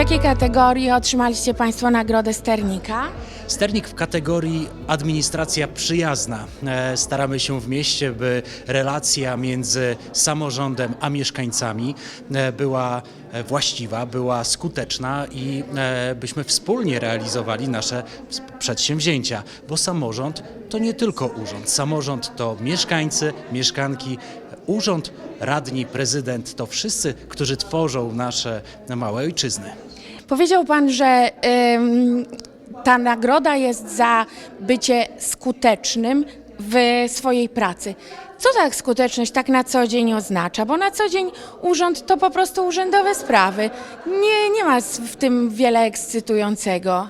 jakiej kategorii otrzymaliście Państwo nagrodę Sternika? Sternik w kategorii administracja przyjazna. E, Staramy się w mieście, by relacja między samorządem a mieszkańcami e, była właściwa, była skuteczna i e, byśmy wspólnie realizowali nasze przedsięwzięcia, bo samorząd to nie tylko urząd. Samorząd to mieszkańcy, mieszkanki, urząd, radni, prezydent to wszyscy, którzy tworzą nasze małe ojczyzny. Powiedział Pan, że ta nagroda jest za bycie skutecznym w swojej pracy. Co tak skuteczność tak na co dzień oznacza? Bo na co dzień urząd to po prostu urzędowe sprawy. Nie, nie ma w tym wiele ekscytującego.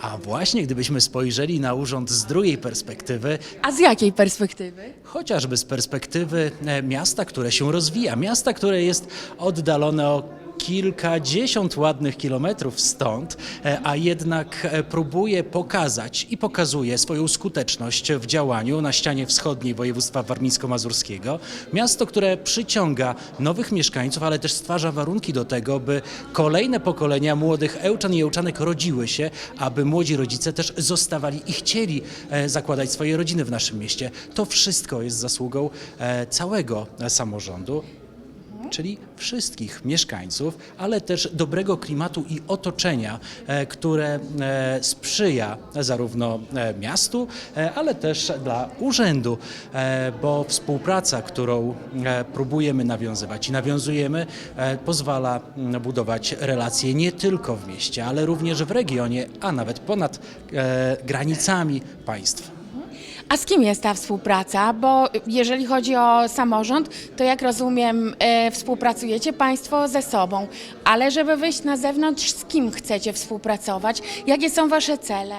A właśnie gdybyśmy spojrzeli na urząd z drugiej perspektywy, A z jakiej perspektywy? chociażby z perspektywy e, miasta, które się rozwija, miasta, które jest oddalone o kilkadziesiąt ładnych kilometrów stąd, e, a jednak e, próbuje pokazać i pokazuje swoją skuteczność w działaniu na ścianie wschodniej województwa warmińsko-mazurskiego. Miasto, które przyciąga nowych mieszkańców, ale też stwarza warunki do tego, by kolejne pokolenia młodych Ełczan i Ełczanek rodziły się, aby młodzi rodzice też zostawali i chcieli e, zakładać swoje rodziny w naszym mieście. To wszystko jest zasługą całego samorządu czyli wszystkich mieszkańców, ale też dobrego klimatu i otoczenia, e, które e, sprzyja zarówno e, miastu, ale też dla urzędu, bo współpraca, którą próbujemy nawiązywać i nawiązujemy, pozwala mm, budować relacje nie tylko w mieście, ale również w regionie, a nawet ponad granicami państw. A z kim jest ta współpraca? Bo jeżeli chodzi o samorząd, to jak rozumiem, e, współpracujecie Państwo ze sobą, ale żeby wyjść na zewnątrz, z kim chcecie współpracować? Jakie są Wasze cele?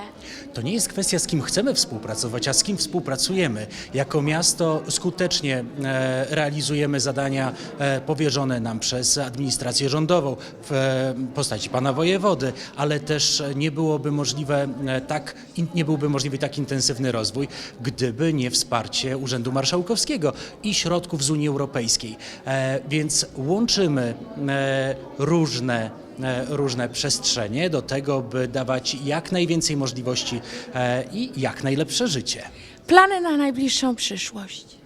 To nie jest kwestia, z kim chcemy współpracować, a z kim współpracujemy. Jako miasto skutecznie e, realizujemy zadania e, powierzone nam przez administrację rządową w e, postaci pana wojewody, ale też nie byłoby możliwe e, tak, in, nie byłby możliwy tak intensywny rozwój, gdyby nie wsparcie Urzędu Marszałkowskiego i środków z Unii Europejskiej. E, więc łączymy e, różne e, różne przestrzenie do tego, by dawać jak najwięcej możliwości i jak najlepsze życie. Plany na najbliższą przyszłość.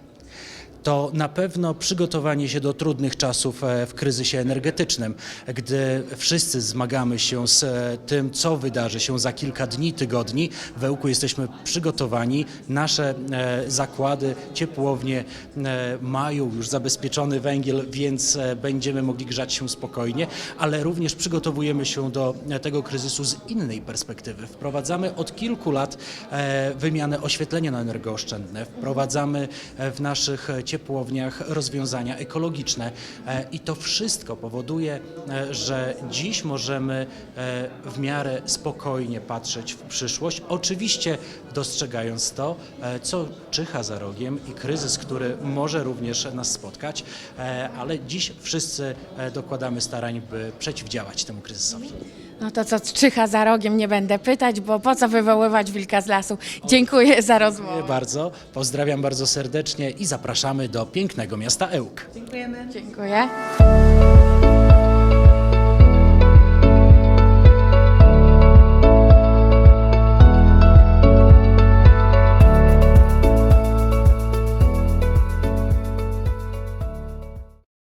To na pewno przygotowanie się do trudnych czasów e, w kryzysie energetycznym, gdy wszyscy zmagamy się z e, tym, co wydarzy się za kilka dni, tygodni. W Ełku jesteśmy przygotowani. Nasze e, zakłady, ciepłownie mają już zabezpieczony węgiel, więc będziemy mogli grzać się spokojnie, ale również przygotowujemy się do tego kryzysu z innej perspektywy. Wprowadzamy od kilku lat wymianę oświetlenia na energooszczędne. Wprowadzamy w naszych e, ciepłowniach rozwiązania ekologiczne e, i to wszystko powoduje, e, że dziś możemy e, w miarę spokojnie patrzeć w przyszłość. Oczywiście dostrzegając to, co czyha za rogiem i kryzys, który może również nas spotkać, ale dziś wszyscy dokładamy starań, by przeciwdziałać temu kryzysowi. No to co czyha za rogiem nie będę pytać, bo po co wywoływać wilka z lasu. Dziękuję za rozmowę. Dziękuję bardzo, pozdrawiam bardzo serdecznie i zapraszamy do pięknego miasta Ełk. Dziękuję.